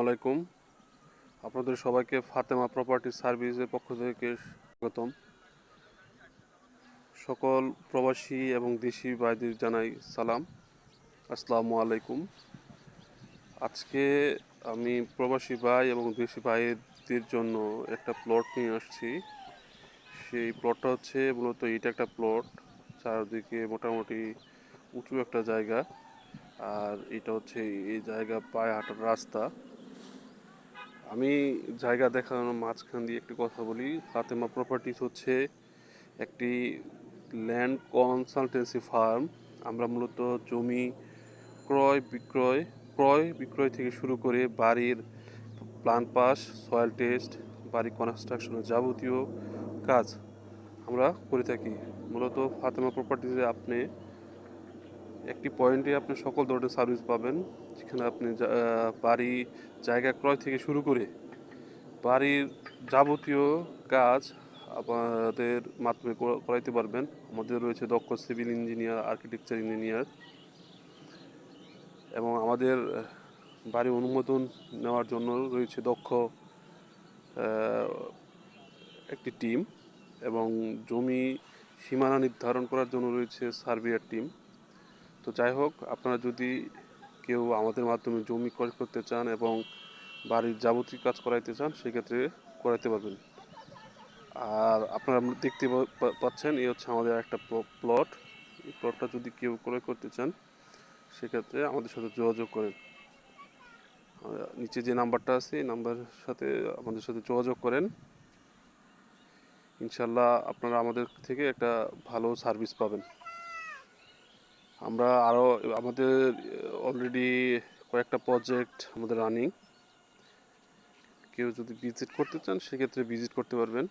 আলাইকুম। আপনাদের সবাইকে ফাতেমা প্রপার্টি সার্ভিসের পক্ষ থেকে স্বাগতম। সকল প্রবাসী এবং দেশি ভাইদের জানাই সালাম। আসসালামু আলাইকুম। আজকে আমি প্রবাসী ভাই এবং দেশি ভাইদের জন্য একটা প্লট নিয়ে আসছি। সেই প্লটটা হচ্ছে মূলত এটা একটা প্লট, চারদিকে মোটামুটি উঁচু একটা জায়গা। আর এটা হচ্ছে এই জায়গা পায়ে হাঁটার রাস্তা। আমি জায়গা দেখানোর মাঝখান দিয়ে একটি কথা বলি। ফাতেমা প্রপার্টিস হচ্ছে একটি ল্যান্ড কনসালটেন্সি ফার্ম আমরা মূলত জমি ক্রয়, বিক্রয় ক্রয়, বিক্রয় থেকে শুরু করে বাড়ির প্ল্যান পাস সয়েল টেস্ট বাড়ি কনস্ট্রাকশনের যাবতীয় কাজ আমরা করে থাকি। মূলত ফাতেমা প্রপার্টিসে আপনি একটি পয়েন্টে আপনি সকল ধরনের সার্ভিস পাবেন। যেখানে আপনি বাড়ি, জায়গা ক্রয় থেকে শুরু করে বাড়ির যাবতীয় কাজ আমাদের মাধ্যমে করা- করাইতে পারবেন। আমাদের রয়েছে দক্ষ সিভিল ইঞ্জিনিয়ার আর্কিটেকচার ইঞ্জিনিয়ার এবং আমাদের বাড়ি অনুমোদন নেওয়ার জন্য রয়েছে দক্ষ একটি টিম এবং জমি সীমানা নির্ধারণ করার জন্য রয়েছে সার্ভেয়ার টিম তো যাই হোক, আপনারা যদি কেউ আমাদের মাধ্যমে জমি ক্রয় করতে চান এবং বাড়ির যাবতীয় কাজ করাইতে চান, সেক্ষেত্রে করাইতে পারবেন। আর আপনারা দেখতে পাচ্ছেন, এই হচ্ছে আমাদের একটা প্লট। এই প্লটটা যদি কেউ ক্রয় করতে চান, সেক্ষেত্রে আমাদের সাথে যোগাযোগ করেন। নিচে যে নাম্বারটা আছে, এই নাম্বারের সাথে আমাদের সাথে যোগাযোগ করেন। ইনশাল্লাহ আপনারা আমাদের থেকে একটা ভালো সার্ভিস পাবেন। আমরা আরও আমাদের অলরেডি কয়েকটা প্রজেক্ট আমাদের রানিং কেউ যদি ভিজিট করতে চান, সেক্ষেত্রে ভিজিট করতে পারবেন।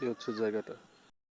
এই হচ্ছে জায়গাটা।